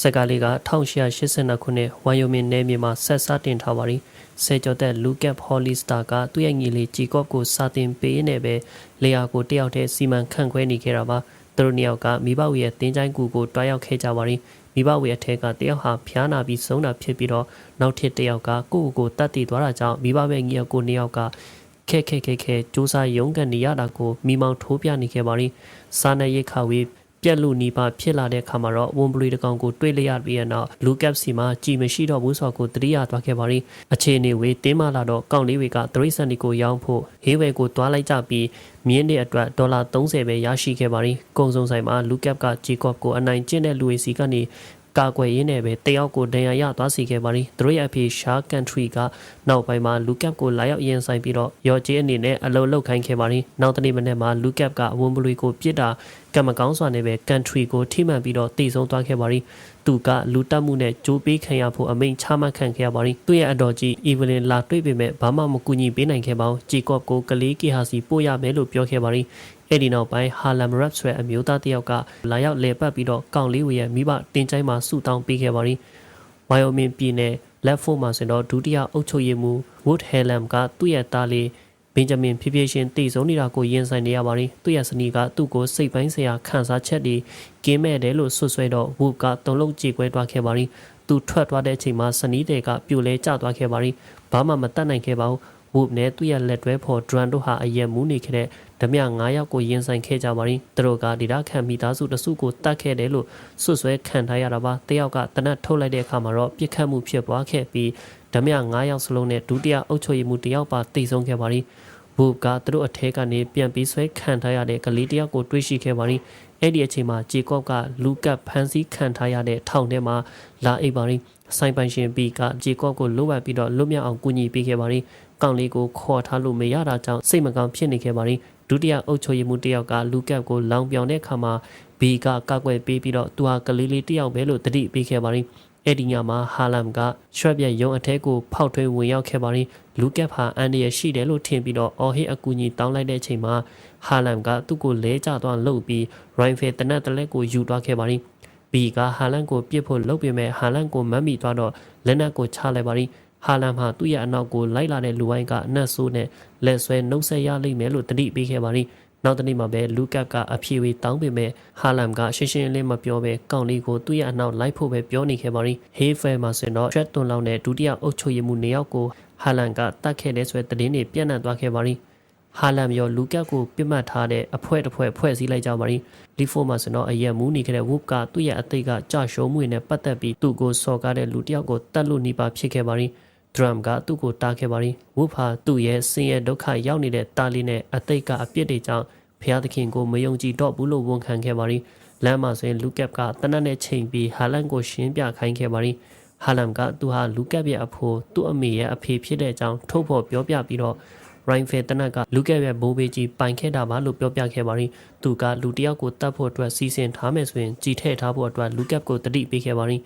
စက်ကားလေးက1882ခုနှစ်ဝိုင်ယိုမင်နယ်မြေမှာဆက်စတင်ထားပါရီဆယ်ကျော်သက်လူကပ်ဟော်လီစတာကသူ့ရဲ့ညီလေးဂျီကော့ကိုစာတင်ပေးရင်းနဲ့ပဲလေယာကိုတယောက်တည်းစီမံခန့်ခွဲနေခဲ့တာပါသူတို့နှစ်ယောက်ကမိဘဝရဲ့တင်းချိုင်းကူကိုတွားရောက်ခဲ့ကြပါရီမိဘဝရဲ့အထက်ကတယောက်ဟာဖျားနာပြီးဆုံးတာဖြစ်ပြီးတော့နောက်ထပ်တယောက်ကကိုယ့်ကိုယ်ကိုတတ်တည်သွားတာကြောင့်မိဘရဲ့ညီအကိုနှစ်ယောက်ကခဲခဲခဲခဲစူးစမ်းရုန်းကန်နေရတာကိုမိမောင်ထိုးပြနေခဲ့ပါရီစာနယ်ရိတ်ခါဝေး ပြက်လူနီးပါဖြစ်လာတဲ့အခါမှာတော့ဝန်ဘလူတကောင်ကိုတွေ့လိုက်ရပြီးတဲ့နောက်လူကပ်စီမှာကြည်မရှိတော့ဘူးဆိုတော့ကိုတတိယသွားခဲ့ပါရီအခြေအနေဝေးတင်းမလာတော့ကောင်းလေးတွေကသရိစန်ဒီကိုရောင်းဖို့ဟေးဝဲကိုတွားလိုက်ကြပြီးမြင်းတဲ့အတွက်ဒေါ်လာ30ပဲရရှိခဲ့ပါရီကုံစုံဆိုင်မှာလူကပ်ကဂျီကော့ကိုအနိုင်ကျင့်တဲ့လူဝေစီကနေ ကာကွယ်ရင်းနဲ့ပဲတယောက်ကိုဒဏ်ရာရသွားစီခဲ့ပါရီသူတို့ရဲ့အဖေရှားကန်ထရီကနောက်ပိုင်းမှာလူကပ်ကိုလာရောက်ရင်ဆိုင်ပြီးတော့ရော်ဂျီအနေနဲ့အလုံးလောက်ခိုင်းခဲ့ပါရီနောက်တနေ့မနေ့မှာလူကပ်ကဝန်ဘလူကိုပြစ်တာကံမကောင်းစွာနဲ့ပဲကန်ထရီကိုထိမှန်ပြီးတော့တည်ဆုံးသွားခဲ့ပါရီသူကလူတက်မှုနဲ့ကြိုးပေးခံရဖို့အမိန့်ချမှတ်ခံခဲ့ရပါရီသူ့ရဲ့အတော်ကြီးအီဗလင်လာတွေ့ပေမဲ့ဘာမှမကူညီပေးနိုင်ခဲ့ပါဘူးဂျီကော့ကိုကလေးကီဟာစီပို့ရမယ်လို့ပြောခဲ့ပါရီ အဲ့ဒီနောက်ပိုင်းဟာလမ်ရပ်ဆိုတဲ့အမျိုးသားတစ်ယောက်ကလာရောက်လေပတ်ပြီးတော့ကောင်လေးဝေရဲ့မိဘတင်ချိုင်းမှာဆူတောင်းပေးခဲ့ပါရီဝိုင်ယိုမင်ပြည်နယ်လက်ဖို့မှာဆိုတော့ဒုတိယအုပ်ချုပ်ရေးမှူးဝုဒ်ဟဲလမ်ကသူ့ရဲ့သားလေးဘင်ဂျမင်ဖြည်းဖြည်းချင်းတည်ဆုံးနေတာကိုရင်ဆိုင်နေရပါရီသူ့ရဲ့စနီးကသူ့ကိုစိတ်ပိုင်းဆိုင်ရာခံစားချက်တွေကင်းမဲ့တယ်လို့ဆွဆွဲတော့ဝုကတုံလုံးကြေကွဲသွားခဲ့ပါရီသူထွက်သွားတဲ့အချိန်မှာစနီးတွေကပြိုလဲကျသွားခဲ့ပါရီဘာမှမတတ်နိုင်ခဲ့ပါဘူး ဝုနဲ့သူ့ရဲ့လက်တွဲဖော်ဒရန်တို့ဟာအယက်မူးနေခဲ့တဲ့ဓမြ9ယောက်ကိုရင်ဆိုင်ခဲ့ကြပါရင်သူတို့ကဒေတာခံမိသားစုတစုကိုတတ်ခဲ့တယ်လို့ဆွဆွဲခံထားရတာပါတယောက်ကတနတ်ထုတ်လိုက်တဲ့အခါမှာတော့ပြစ်ခတ်မှုဖြစ်ပွားခဲ့ပြီးဓမြ9ယောက်စလုံးနဲ့ဒုတိယအုပ်ချုပ်ရေးမှူးတယောက်ပါတိတ်ဆုံးခဲ့ပါရင်ဘူကသူတို့အထက်ကနေပြန်ပြီးဆွဲခံထားရတဲ့ကလေးတယောက်ကိုတွေးရှိခဲ့ပါရင်အဲ့ဒီအချိန်မှာဂျေကော့ကလူကပ်ဖန်စီခံထားရတဲ့ထောင်ထဲမှာလာအိပ်ပါရင် ဆိုင်ပိုင်ရှင်ဘီကဂျေကော့ကိုလွတ်ဝက်ပြီးတော့လွတ်မြောက်အောင်ကူညီပေးခဲ့ပါရင်ကောင်လေးကိုခေါ်ထားလို့မရတာကြောင့်စိတ်မကောင်းဖြစ်နေခဲ့ပါရင်ဒုတိယအုပ်ချုပ်ရေးမှူးတယောက်ကလူကပ်ကိုလောင်ပြောင်တဲ့အခါမှာဘီကကောက်ွယ်ပေးပြီးတော့သူဟာကလေးလေးတယောက်ပဲလို့တတိပေးခဲ့ပါရင်အဲ့ဒီညမှာဟာလမ်ကရွှက်ပြက်ရုံအထက်ကိုဖောက်ထွင်းဝင်ရောက်ခဲ့ပါရင်လူကပ်ဟာအန်ဒီရရှိတယ်လို့ထင်ပြီးတော့အော်ဟစ်အကူကြီးတောင်းလိုက်တဲ့အချိန်မှာဟာလမ်ကသူ့ကိုလဲကျသွားလှုပ်ပြီးရိုင်ဖယ်တနက်တလက်ကိုယူသွားခဲ့ပါရင် ဘီကဟာလန်ကိုပြစ်ဖို့လုပ်ပေမဲ့ဟာလန်ကိုမတ်မိသွားတော့လက်နက်ကိုချလိုက်ပါရင်ဟာလမ်ဟာသူ့ရဲ့အနောက်ကိုလိုက်လာတဲ့လူဝိုင်းကအနက်ဆိုးနဲ့လက်ဆွဲနှုတ်ဆက်ရလိမ့်မယ်လို့တတိပေးခဲ့ပါရင်နောက်တနေ့မှာပဲလူကပ်ကအဖြေဝေတောင်းပေမဲ့ဟာလမ်ကရှင်းရှင်းလင်းမပြောပဲကောင်းလေးကိုသူ့ရဲ့အနောက်လိုက်ဖို့ပဲပြောနေခဲ့ပါရင်ဟေးဖဲမှာဆိုတော့ထရက်တွန်လောက်နဲ့ဒုတိယအုပ်ချုပ်ရေးမှူးနေရောက်ကိုဟာလမ်ကတတ်ခဲ့တဲ့ဆိုတဲ့သတင်းတွေပြန့်နှံ့သွားခဲ့ပါရင် ဟာလမ်ရောလူကတ်ကိုပြစ်မှတ်ထားတဲ့အဖွဲတစ်ဖွဲ့ဖွဲ့စည်းလိုက်ကြပါရင်လီဖိုမှာဆိုတော့အရက်မူးနေခဲ့တဲ့ဝုကသူ့ရဲ့အသိကကြာရှုံးမှုနဲ့ပတ်သက်ပြီးသူ့ကိုစော်ကားတဲ့လူတစ်ယောက်ကိုတတ်လို့နေပါဖြစ်ခဲ့ပါရင်ဒရမ်ကသူ့ကိုတားခဲ့ပါရင်ဝုဖာသူ့ရဲ့ဆင်းရဲဒုက္ခရောက်နေတဲ့တာလီနဲ့အသိကအပြစ်တွေကြောင့်ဖျားသခင်ကိုမယုံကြည်တော့ဘူးလို့ဝန်ခံခဲ့ပါရင်လမ်းမှာဆိုရင်လူကပ်ကတနက်နဲ့ချိန်ပြီးဟာလန်ကိုရှင်းပြခိုင်းခဲ့ပါရင်ဟာလမ်ကသူဟာလူကပ်ရဲ့အဖိုးသူ့အမေရဲ့အဖေဖြစ်တဲ့အကြောင်းထုတ်ဖော်ပြောပြပြီးတော့ ရိုင်းဖယ်တနက်ကလူကက်ရဲ့ဘိုးဘေးကြီးပိုင်ခဲ့တာပါလို့ပြောပြခဲ့ပါရင်သူကလူတယောက်ကိုတတ်ဖို့အတွက်စီစဉ်ထားမယ်ဆိုရင်ကြည်ထည့်ထားဖို့အတွက်လူကက်ကိုတတိပေးခဲ့ပါရင်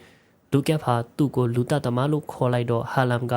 လူကက်ဟာသူ့ကိုလူတတ်သမားလို့ခေါ်လိုက်တော့ဟာလမ်က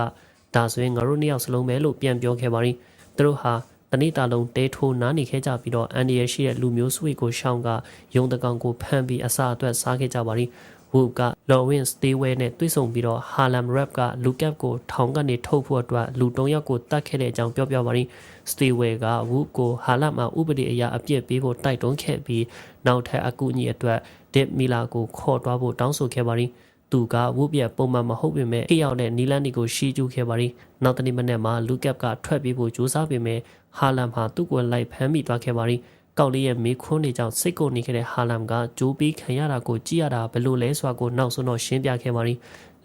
ဒါဆိုရင်ငါတို့နှစ်ယောက်စလုံးပဲလို့ပြန်ပြောခဲ့ပါရင်သူတို့ဟာတနေ့တာလုံးတဲထိုးနားနေခဲ့ကြပြီးတော့အန်ဒီရရှိတဲ့လူမျိုးစုကိုရှောင်းကယုံတကောင်ကိုဖမ်းပြီးအစာအတွက်စားခဲ့ကြပါရင် ဝုကလော်ဝင်းစတေးဝဲနဲ့တွေ့ဆုံပြီးတော့ဟာလမ်ရပ်ကလူကပ်ကိုထောင်ကနေထုတ်ဖို့အတွက်လူ၃ယောက်ကိုတတ်ခဲ့တဲ့အကြောင်းပြောပြပါရင်စတေးဝဲကဝုကိုဟာလမ်မှာဥပဒေအရာအပြစ်ပေးဖို့တိုက်တွန်းခဲ့ပြီးနောက်ထပ်အကူအညီအတွက်ဒစ်မီလာကိုခေါ်သွားဖို့တောင်းဆိုခဲ့ပါရင်သူကဝုပြက်ပုံမှန်မဟုတ်ပေမဲ့ခေရောက်တဲ့နီလန်ဒီကိုရှီကျူးခဲ့ပါရင်နောက်တနေ့မနေ့မှာလူကပ်ကထွက်ပြေးဖို့ကြိုးစားပေမဲ့ဟာလမ်ဟာသူ့ကိုလိုက်ဖမ်းမိသွားခဲ့ပါရင် ကောက်လေးရဲ့မေးခွန်းတွေကြောင့်စိတ်ကုန်နေခဲ့တဲ့ဟာလမ်ကကြိုးပြီးခံရတာကိုကြည့်ရတာဘယ်လိုလဲဆိုတာကိုနောက်ဆုံးတော့ရှင်းပြခဲ့ပါရီ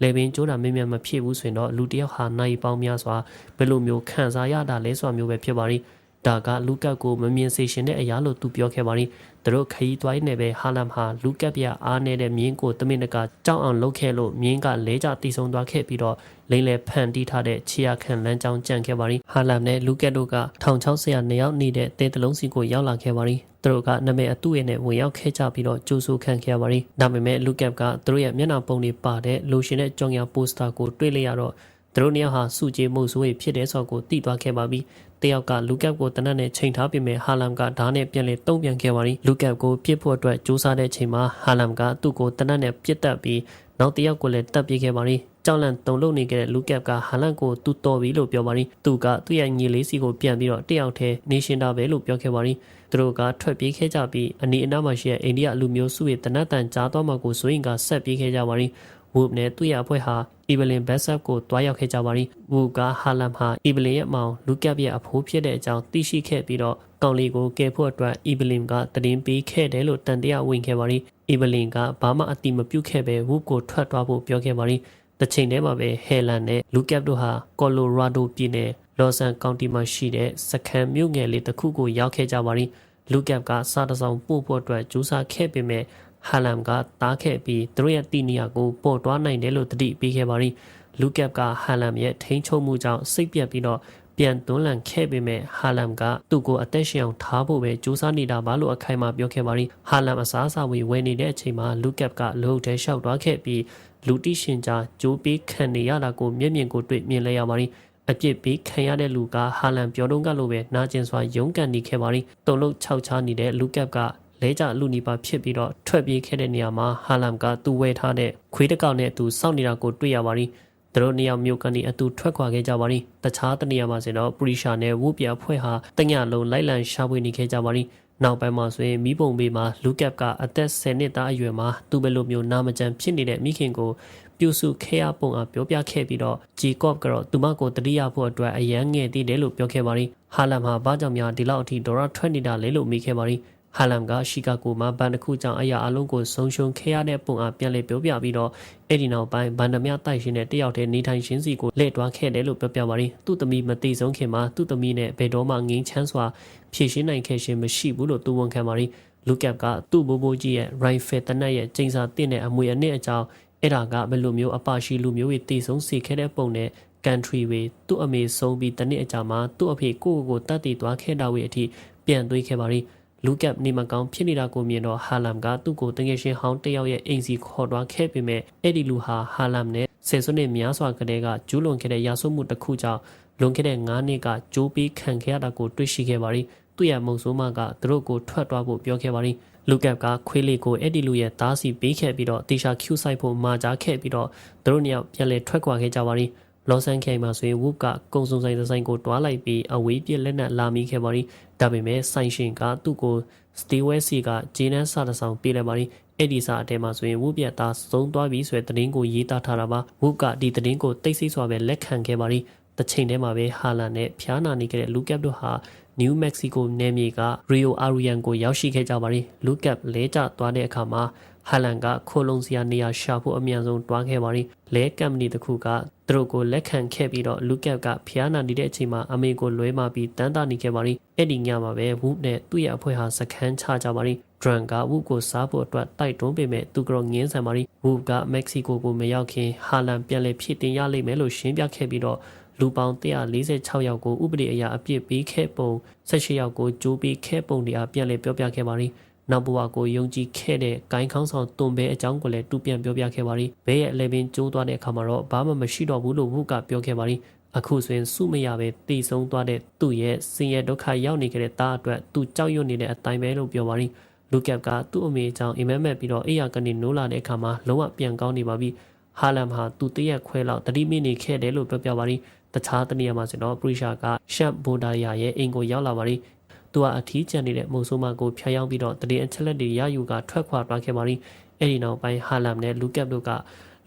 လေပင်ကျိုးတာမင်းမြန်မဖြစ်ဘူးဆိုရင်တော့လူတယောက်ဟာနိုင်ပေါင်းများစွာဘယ်လိုမျိုးခံစားရတာလဲဆိုတာမျိုးပဲဖြစ်ပါရီဒါကလူကတ်ကိုမမြင်စေရှင်တဲ့အရာလို့သူပြောခဲ့ပါရီ သူတို့ခရီးသွားနေပဲဟာလမ်ဟာလူကတ်ပြအားနေတဲ့မြင်းကိုတမင်တကာကြောက်အောင်လုပ်ခဲ့လို့မြင်းကလဲကျတီဆုံသွားခဲ့ပြီးတော့လိမ့်လေဖန်တီးထားတဲ့ခြေရခံလမ်းကြောင်းကြံခဲ့ပါရီဟာလမ်နဲ့လူကတ်တို့က1600နေရောက်နေတဲ့တဲတလုံးစီကိုရောက်လာခဲ့ပါရီသူတို့ကနာမည်အတူရဲ့နဲ့ဝင်ရောက်ခဲ့ကြပြီးတော့ကြိုးဆိုခံခဲ့ရပါရီဒါပေမဲ့လူကတ်ကသူတို့ရဲ့မျက်နှာပုံတွေပါတဲ့လိုရှင်တဲ့ကြောင်ရပိုစတာကိုတွေ့လိုက်ရတော့သူတို့နှစ်ယောက်ဟာစုကြည်မှုဆိုးဖြစ်တဲ့ဆော့ကိုတိသွားခဲ့ပါပြီ တယောက်ကလူကပ်ကိုတနက်နဲ့ချိန်ထားပြင်မဲ့ဟာလမ်ကဓာတ်နဲ့ပြန်လေတုံ့ပြန်ခဲ့ပါရီလူကပ်ကိုပြစ်ဖို့အတွက်ကြိုးစားတဲ့အချိန်မှာဟာလမ်ကသူ့ကိုတနက်နဲ့ပြစ်တက်ပြီးနောက်တယောက်ကိုလည်းတပ်ပြေးခဲ့ပါရီကြောက်လန့်တုံလုံနေခဲ့တဲ့လူကပ်ကဟာလန်ကိုသူ့တော်ပြီလို့ပြောပါရီသူကသူ့ရဲ့ညီလေးစီကိုပြန်ပြီးတော့တယောက်တည်းနေရှင်တာပဲလို့ပြောခဲ့ပါရီသူတို့ကထွက်ပြေးခဲ့ကြပြီးအနီအနားမှာရှိတဲ့အိန္ဒိယလူမျိုးစုရဲ့တနတ်တန်ကြားသွားမှကိုဆိုရင်ကဆက်ပြေးခဲ့ကြပါရီ ဝုနဲ့သူ့ရဲ့အဖွဲ့ဟာအီဗလင်ဘက်ဆပ်ကိုတွားရောက်ခဲ့ကြပါရီဝုကဟာလမ်ဟာအီဗလင်ရဲ့အမောင်လူကပ်ရဲ့အဖိုးဖြစ်တဲ့အကြောင်းသိရှိခဲ့ပြီးတော့ကောင်လေးကိုကယ်ဖို့အတွက်အီဗလင်ကတည်င်းပေးခဲ့တယ်လို့တန်တရားဝင်ခဲ့ပါရီအီဗလင်ကဘာမှအတိမပြုတ်ခဲ့ပဲဝုကိုထွက်သွားဖို့ပြောခဲ့ပါရီတချိန်တည်းမှာပဲဟဲလန်နဲ့လူကပ်တို့ဟာကော်လိုရာဒိုပြည်နယ်လော်ဆန်ကောင်တီမှာရှိတဲ့စကန်မြို့ငယ်လေးတစ်ခုကိုရောက်ခဲ့ကြပါရီလူကပ်ကစားတစောင်းပို့ဖို့အတွက်ကြိုးစားခဲ့ပေမဲ့ ဟာလမ်ကတားခဲ့ပြီးသူတို့ရဲ့တီနီယာကိုပေါ်တွားနိုင်တယ်လို့တတိပေးခဲ့ပါရီလူကပ်ကဟာလမ်ရဲ့ထိန်းချုပ်မှုကြောင့်စိတ်ပြက်ပြီးတော့ပြန်သွန်းလန်ခဲ့ပေမဲ့ဟာလမ်ကသူ့ကိုအသက်ရှင်အောင်ထားဖို့ပဲကြိုးစားနေတာပါလို့အခိုင်အမာပြောခဲ့ပါရီဟာလမ်အစားအစာဝေဝယ်နေတဲ့အချိန်မှာလူကပ်ကလှုပ်ထဲလျှောက်သွားခဲ့ပြီးလူတိရှင်ကြားကြိုးပေးခံနေရတာကိုမျက်မြင်ကိုတွေ့မြင်လဲရပါရီအပြစ်ပေးခံရတဲ့လူကဟာလန်ပြောတော့ကလို့ပဲနာကျင်စွာရုန်းကန်နေခဲ့ပါရီတုံလုံးခြောက်ချားနေတဲ့လူကပ်က လဲကြလူနီပါဖြစ်ပြီးတော့ထွက်ပြေးခဲ့တဲ့နေရာမှာဟာလမ်ကသူ့ဝဲထားတဲ့ခွေးတကောက်နဲ့သူစောင့်နေတာကိုတွေ့ရပါရီသူတို့နှစ်ယောက်မျိုးကနေအတူထွက်ခွာခဲ့ကြပါရီတခြားတနေရာမှာဆိုတော့ပရီရှာနဲ့ဝုပြအဖွဲ့ဟာတညလုံးလိုက်လံရှာဖွေနေခဲ့ကြပါရီနောက်ပိုင်းမှာဆိုရင်မိဘုံဘေးမှာလူကပ်ကအသက်10နှစ်သားအရွယ်မှာသူ့ဘယ်လိုမျိုးနာမကျန်ဖြစ်နေတဲ့မိခင်ကိုပြုစုခဲရပုံအားပြောပြခဲ့ပြီးတော့ဂျီကော့ကတော့သူမကိုတတိယဖို့အတွက်အရန်ငယ်သေးတယ်လို့ပြောခဲ့ပါရီဟာလမ်ဟာဘာကြောင့်များဒီလောက်အထိဒေါ်ရထွက်နေတာလဲလို့မိခဲ့ပါရီ ဟာလမ်ကရှီကာဂိုမှာဘန်တစ်ခုကြောင့်အရာအလုံးကိုဆုံးရှုံးခဲ့ရတဲ့ပုံအားပြန်လည်ပြောပြပြီးတော့အဲ့ဒီနောက်ပိုင်းဘန်ဒမြတိုက်ရှင်တဲ့တယောက်တည်းနေထိုင်ရှင်းစီကိုလှည့်တွားခဲ့တယ်လို့ပြောပြပါရီသူ့သမီးမတိဆုံးခင်မှာသူ့သမီးနဲ့ဘယ်တော့မှငင်းချမ်းစွာဖြည့်ရှင်းနိုင်ခဲ့ခြင်းမရှိဘူးလို့သူဝန်ခံပါရီလူကပ်ကသူ့ဘိုးဘိုးကြီးရဲ့ rifle တနက်ရဲ့ကျင်းစာတင့်တဲ့အမွေအနှစ်အကြောင်းအဲ့ဒါကဘယ်လိုမျိုးအပရှိလူမျိုးတွေတည်ဆုံးစေခဲ့တဲ့ပုံနဲ့ country way သူ့အမေဆုံးပြီးတနစ်အကြာမှာသူ့အဖေကိုကိုကိုတတ်တည်သွားခဲ့တာဝေအထိပြန်သွေးခဲ့ပါရီ လူကပ်နေမကောင်းဖြစ်နေတာကိုမြင်တော့ဟာလမ်ကသူ့ကိုတငယ်ချင်းဟောင်းတယောက်ရဲ့အိမ်စီခေါ်သွားခဲ့ပေမဲ့အဲ့ဒီလူဟာဟာလမ်နဲ့ဆယ်စုနှစ်များစွာကတည်းကကျူးလွန်ခဲ့တဲ့ရာဇဝမှုတစ်ခုကြောင့်လွန်ခဲ့တဲ့9နှစ်ကကြိုးပြီးခံခဲ့ရတာကိုတွေ့ရှိခဲ့ပါရီသူ့ရဲ့မုံဆိုးမကသူတို့ကိုထွက်သွားဖို့ပြောခဲ့ပါရီလူကပ်ကခွေးလေးကိုအဲ့ဒီလူရဲ့သားစီပေးခဲ့ပြီးတော့တေရှာကျူဆိုင်ဖို့မာကြားခဲ့ပြီးတော့သူတို့နှစ်ယောက်ပြန်လည်ထွက်ခွာခဲ့ကြပါရီ လောဆန်ခိုင်မှာဆိုရင်ဝုကကုံစုံဆိုင်ဆိုင်ကိုတွားလိုက်ပြီးအဝေးပြက်လက်နက်လာမိခဲ့ပါရီဒါပေမဲ့ဆိုင်ရှင်ကသူ့ကိုစတီဝဲစီကဂျင်းနန်းစာတဆောင်ပေးလိုက်ပါရီအဲ့ဒီစာအတဲမှာဆိုရင်ဝုပြက်သားသုံးသွားပြီဆိုတဲ့သတင်းကိုရေးသားထားတာပါဝုကဒီသတင်းကိုတိတ်ဆိတ်စွာပဲလက်ခံခဲ့ပါရီတစ်ချိန်တည်းမှာပဲဟာလန်နဲ့ဖျားနာနေခဲ့တဲ့လူကပ်တို့ဟာနယူးမက္ကဆီကိုနယ်မြေကရီယိုအာရီယန်ကိုရောက်ရှိခဲ့ကြပါရီလူကပ်လဲကျသွားတဲ့အခါမှာဟာလန်ကခိုလုံစရာနေရာရှာဖို့အမြန်ဆုံးတွားခဲ့ပါရီလဲကမ်ပဏီတစ်ခုက သူတို့ကိုလက်ခံခဲ့ပြီးတော့လူကပ်ကဖျားနာနေတဲ့အချိန်မှာအမေကိုလွဲမာပြီးတန်းတာနေခဲ့ပါရီအဲ့ဒီညမှာပဲဝုနဲ့သူ့ရဲ့အဖွဲ့ဟာစခန်းချကြပါရီဒရန်ကဝုကိုစားဖို့အတွက်တိုက်တွန်းပေမဲ့သူကတော့ငင်းဆန်ပါရီဝုကမက္ကဆီကိုကိုမရောက်ခင်ဟာလန်ပြန်လည်ဖြစ်တင်ရလိမ့်မယ်လို့ရှင်းပြခဲ့ပြီးတော့လူပေါင်း146ယောက်ကိုဥပဒေအရအပြစ်ပေးခဲ့ပုံ18ယောက်ကိုကြိုးပေးခဲ့ပုံတွေအပြန်လည်ပြောပြခဲ့ပါရီ နောက်ဘဝကိုယုံကြည်ခဲ့တဲ့ဂိုင်းခေါင်းဆောင်တွန်ဘဲအကြောင်းကိုလည်းတူပြန်ပြောပြခဲ့ပါရီဘဲရဲ့အလဲပင်ကျိုးသွားတဲ့အခါမှာတော့ဘာမှမရှိတော့ဘူးလို့ဝုကပြောခဲ့ပါရီအခုဆိုရင်စုမရပဲတည်ဆုံးသွားတဲ့သူ့ရဲ့ဆင်းရဲဒုက္ခရောက်နေကြတဲ့သားအတွက်သူကြောက်ရွံ့နေတဲ့အတိုင်းပဲလို့ပြောပါရီလူကပ်ကသူ့အမေအကြောင်းအိမ်မက်မက်ပြီးတော့အိယာကနေနိုးလာတဲ့အခါမှာလုံးဝပြန်ကောင်းနေပါပြီဟာလမ်ဟာသူတရက်ခွဲလောက်တတိမိနေခဲ့တယ်လို့ပြောပြပါရီတခြားတနေရာမှာဆိုတော့ပရိရှာကရှက်ဘိုဒါယာရဲ့အိမ်ကိုရောက်လာပါရီ သူကအထီးကျန်နေတဲ့မုံဆိုးမကိုဖျားယောင်းပြီးတော့တရင်အချက်လက်တွေရယူကထွက်ခွာသွားခဲ့ပါရီအဲ့ဒီနောက်ပိုင်းဟာလမ်နဲ့လူကပ်တို့က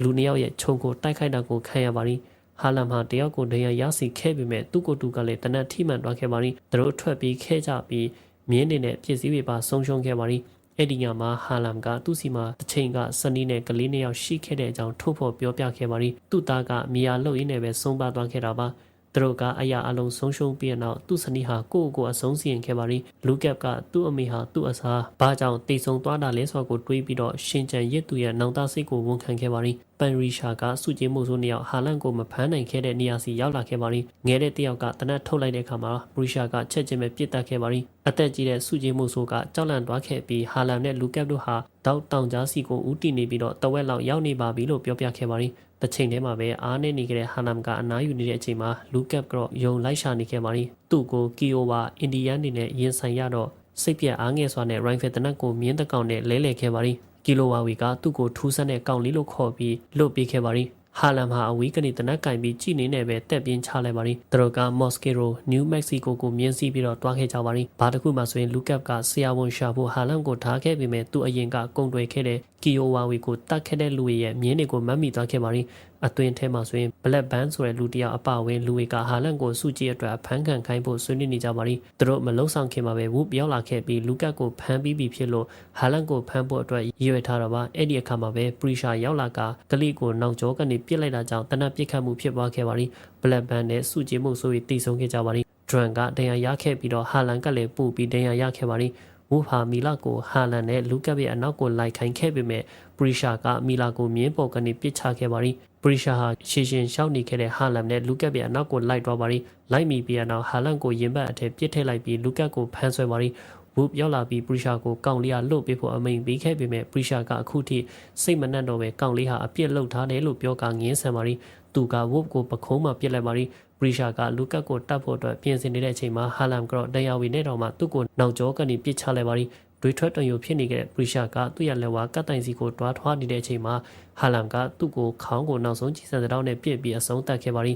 လူနှစ်ယောက်ရဲ့ခြုံကိုတိုက်ခိုက်တာကိုခံရပါရီဟာလမ်ဟာတယောက်ကိုဒဏ်ရာရစီခဲ့ပေမဲ့သူ့ကိုယ်သူကလည်းတနက်ထိမှန်သွားခဲ့ပါရီသူတို့ထွက်ပြီးခဲ့ကြပြီးမြင်းနေတဲ့ပစ္စည်းတွေပါဆုံးရှုံးခဲ့ပါရီအဲ့ဒီညမှာဟာလမ်ကသူ့စီမှာတစ်ချိန်ကစနီးနဲ့ကလေးနှစ်ယောက်ရှိခဲ့တဲ့အကြောင်းထုတ်ဖော်ပြောပြခဲ့ပါရီသူ့သားကမြေယာလှုပ်ရင်းနဲ့ပဲဆုံးပါသွားခဲ့တာပါ သူတို့ကအရာအလုံးဆုံးရှုံးပြီးနောက်သူ့စနီးဟာကိုယ့်ကိုယ်အဆုံးစီရင်ခဲ့ပါရီလူကပ်ကသူ့အမေဟာသူ့အစားဘာကြောင့်တိတ်ဆုံသွားတာလဲဆိုတော့ကိုတွေးပြီးတော့ရှင်ကျန်ရစ်သူရဲ့နောင်တစိတ်ကိုဝန်ခံခဲ့ပါရီပန်ရီရှာကစုကြည်မှုဆိုးနှစ်ယောက်ဟာလန်ကိုမဖမ်းနိုင်ခဲ့တဲ့နေရာစီရောက်လာခဲ့ပါရီငဲတဲ့တယောက်ကတနတ်ထုတ်လိုက်တဲ့အခါမှာဘရီရှာကချက်ချင်းပဲပြစ်တက်ခဲ့ပါရီအသက်ကြီးတဲ့စုကြည်မှုဆိုးကကြောက်လန့်သွားခဲ့ပြီးဟာလန်နဲ့လူကပ်တို့ဟာတောက်တောင်ကြားစီကိုဦးတည်နေပြီးတော့တဝက်လောက်ရောက်နေပါပြီလို့ပြောပြခဲ့ပါတယ်။တစ်ချိန်တည်းမှာပဲအားနေနေကြတဲ့ဟာနမ်ကအနားယူနေတဲ့အချိန်မှာလူကပ်ကတော့ယုံလိုက်ရှာနေခဲ့ပါတယ်။သူ့ကိုကီယိုဝါအင်ဒီယန်နေနဲ့ရင်ဆိုင်ရတော့စိတ်ပြက်အားငယ်စွာနဲ့ရိုင်ဖယ်တနက်ကိုမြင်းတကောင်နဲ့လဲလှယ်ခဲ့ပါတယ်။ ကီလိုဝါဝီကသူ့ကိုထူးဆန်းတဲ့ကောင်လေးလို့ခေါ်ပြီးလွတ်ပေးခဲ့ပါတယ်။ ဟာလမ်ဟာအဝီးကနေတနက်ကင်ပြီးကြည်နေနေပဲတက်ပြင်းချလိုက်ပါရီသူတို့ကမော့စကီရိုနယူးမက္ကဆီကိုကိုမြင်းစီးပြီးတော့တွားခဲ့ကြပါရီဘာတစ်ခုမှဆိုရင်လူကပ်ကဆရာဝန်ရှာဖို့ဟာလမ်ကိုထားခဲ့ပေမဲ့သူအရင်ကကုံတွေခဲ့တဲ့ကီယိုဝါဝီကိုတတ်ခဲ့တဲ့လူရဲ့မြင်းတွေကိုမတ်မိသွားခဲ့ပါရီအသွင်ထဲမှာဆိုရင် Black Band ဆိုတဲ့လူတစ်ယောက်အပအဝင်လူတွေကဟာလန်ကိုစုကြည့်အတွက်အဖမ်းခံခိုင်းဖို့ဆွေးနွေးနေကြပါရီသူတို့မလုံဆောင်ခင်မှာပဲဝုပြောင်းလာခဲ့ပြီးလူကတ်ကိုဖမ်းပြီးပြီဖြစ်လို့ဟာလန်ကိုဖမ်းဖို့အတွက်ရည်ရွယ်ထားတော့ပါအဲ့ဒီအခါမှာပဲပရီရှာရောက်လာကကလိကိုနောက်ကျောကနေပြစ်လိုက်တာကြောင့်တနက်ပစ်ခတ်မှုဖြစ်သွားခဲ့ပါရီ Black Band နဲ့စုကြည့်မှုဆိုပြီးတိတ်ဆုံးခဲ့ကြပါရီဒရန်ကဒဏ်ရာရခဲ့ပြီးတော့ဟာလန်ကလည်းပို့ပြီးဒဏ်ရာရခဲ့ပါရီဝူဟာမီလာကိုဟာလန်နဲ့လူကပ်ရဲ့အနောက်ကိုလိုက်ခိုင်းခဲ့ပေမဲ့ပရီရှာကမီလာကိုမြင်းပေါ်ကနေပစ်ချခဲ့ပါရီပရီရှာဟာရှင်းရှင်းရှောက်နေခဲ့တဲ့ဟာလန်နဲ့လူကပ်ရဲ့အနောက်ကိုလိုက်သွားပါရီလိုက်မိပြီးတော့ဟာလန်ကိုရင်ဘတ်အထက်ပစ်ထည့်လိုက်ပြီးလူကပ်ကိုဖမ်းဆွဲပါရီ ဝုရောက်လာပြီးပရီရှာကိုကောင်းလေးကလွတ်ပေးဖို့အမိန်ပေးခဲ့ပေမဲ့ပရီရှာကအခုထိစိတ်မနှံ့တော့ပဲကောင်းလေးဟာအပြစ်လုပ်ထားတယ်လို့ပြောကငင်းဆန်ပါရီသူကဝုကိုပခုံးမှာပြစ်လိုက်ပါရီပရီရှာကလူကတ်ကိုတတ်ဖို့အတွက်ပြင်ဆင်နေတဲ့အချိန်မှာဟာလမ်ကတော့ဒဏ်ရာဝီနဲ့တော့မှသူ့ကိုနောက်ကျောကနေပစ်ချလိုက်ပါရီတွေထွက်တံယူဖြစ်နေခဲ့တဲ့ပရီရှာကသူ့ရဲ့လက်ဝါကတ်တိုင်စီကိုတွားထွားနေတဲ့အချိန်မှာဟာလမ်ကသူ့ကိုခေါင်းကိုနောက်ဆုံးကြီးစံစတောင်းနဲ့ပြစ်ပြီးအဆုံးသတ်ခဲ့ပါရီ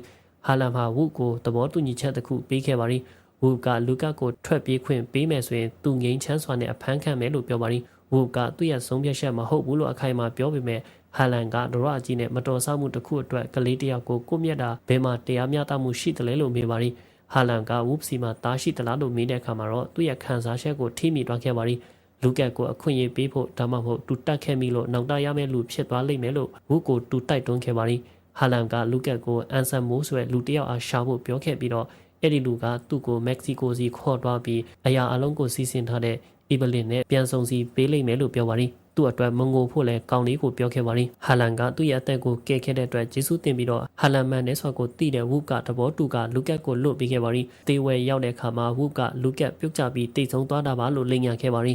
ဟာလမ်ဟာဝုကိုသဘောတူညီချက်တစ်ခုပေးခဲ့ပါရီ ဝုကလူကတ်ကိုထွက်ပြေးခွင့်ပေးမယ်ဆိုရင်သူငိမ့်ချမ်းစွာနဲ့အဖမ်းခံမယ်လို့ပြောပါရီဝုကသူ့ရဲ့ဆုံးဖြတ်ချက်မဟုတ်ဘူးလို့အခိုင်အမာပြောပေမဲ့ဟာလန်ကဒရအကြီးနဲ့မတော်ဆမှုတစ်ခုအတွက်ကလေးတယောက်ကိုကိုမြတ်တာဘယ်မှာတရားမျှတမှုရှိတယ်လဲလို့မေးပါရီဟာလန်ကဝုပစီမှာတားရှိသလားလို့မေးတဲ့အခါမှာတော့သူ့ရဲ့ခံစားချက်ကိုထိမိသွားခဲ့ပါရီလူကက်ကိုအခွင့်အရေးပေးဖို့ဒါမှမဟုတ်တူတက်ခဲ့မိလို့နောက်တရမယ့်လူဖြစ်သွားလိမ့်မယ်လို့ဝုကိုတူတိုက်တွန်းခဲ့ပါရီဟာလန်ကလူကက်ကိုအန်ဆန်မိုးဆိုတဲ့လူတယောက်အားရှာဖို့ပြောခဲ့ပြီးတော့ အဲ့ဒီလူကသူ့ကိုမက္ကဆီကိုစီခေါ်သွားပြီးအရာအလုံးကိုစီစဉ်ထားတဲ့အီဗလင်နဲ့ပြန်ဆုံစီပေးလိမ့်မယ်လို့ပြောပါရီသူ့အတွက်မငိုဖို့လဲကောင်းလေးကိုပြောခဲ့ပါရီဟာလန်ကသူ့ရဲ့အသက်ကိုကယ်ခဲ့တဲ့အတွက်ဂျေဆုတင်ပြီးတော့ဟာလန်မန်နဲ့ဆိုကိုတည်တဲ့ဝုကတဘောတူကလူကက်ကိုလွတ်ပေးခဲ့ပါရီတေဝဲရောက်တဲ့အခါမှာဝုကလူကက်ပြုတ်ကျပြီးတိတ်ဆုံးသွားတာပါလို့လိန်ညာခဲ့ပါရီ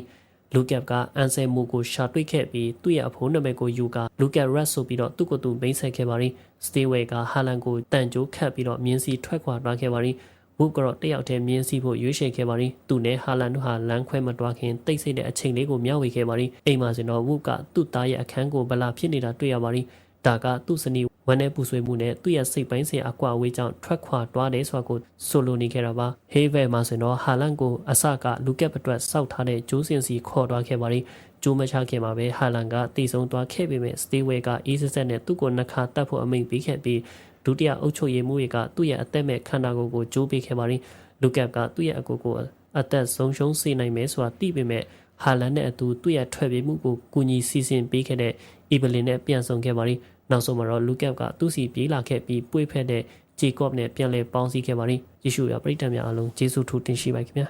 လူကက်ကအန်ဆယ်မူကိုရှာတွေ့ခဲ့ပြီးသူ့ရဲ့အဖိုးနာမည်ကိုယူကလူကက်ရက်ဆိုပြီးတော့သူ့ကိုယ်သူမိတ်ဆက်ခဲ့ပါရီစတေဝဲကဟာလန်ကိုတန်ကြိုးခတ်ပြီးတော့မြင်းစီထွက်ခွာသွားခဲ့ပါရီဝုကတော့တယောက်တည်းမြင်းစီဖို့ရွေးချယ်ခဲ့ပါရီသူနဲ့ဟာလန်တို့ဟာလမ်းခွဲမတွားခင်တိတ်ဆိတ်တဲ့အချိန်လေးကိုမျှဝေခဲ့ပါရီအိမ်မှာစင်တော့ဝုကသူ့သားရဲ့အခန်းကိုဗလာဖြစ်နေတာတွေ့ရပါရီ ဒါကသူ့စနီဝမ်းနဲ့ပူဆွေးမှုနဲ့သူ့ရဲ့စိတ်ပိုင်းဆိုင်အကွာအဝေးကြောင့်ထွက်ခွာသွားတယ်ဆိုတာကိုဆိုလိုနေခဲ့တာပါဟေးဗဲမှာဆိုတော့ဟာလန်ကိုအစကလူကက်အတွက်စောက်ထားတဲ့ဂျိုးစင်စီခေါ်သွားခဲ့ပါရီကျိုးမချခင်မှာပဲဟာလန်ကတည်ဆုံသွားခဲ့ပေမဲ့စတေးဝဲကအေးစက်ဆက်နဲ့သူ့ကိုနှခါတတ်ဖို့အမိန့်ပေးခဲ့ပြီးဒုတိယအုပ်ချုပ်ရေးမှူးတွေကသူ့ရဲ့အသက်မဲ့ခန္ဓာကိုယ်ကိုကြိုးပေးခဲ့ပါရီလူကပ်ကသူ့ရဲ့အကူကိုအသက်ဆုံးရှုံးစေနိုင်မယ်ဆိုတာသိပေမဲ့ဟာလန်နဲ့အတူသူ့ရဲ့ထွက်ပြေးမှုကိုကူညီစီစဉ်ပေးခဲ့တဲ့အီဗလင်နဲ့ပြန်ဆောင်ခဲ့ပါရီ နောက်ဆုံးမှာတော့လူကပ်ကသူ့စီပြေးလာခဲ့ပြီးပွေ့ဖက်တဲ့ဂျေကော့နဲ့ပြန်လည်ပေါင်းစည်းခဲ့ပါရီယေရှုရပရိသတ်များအားလုံးယေရှုထူတင်ရှိပါခင်ဗျာ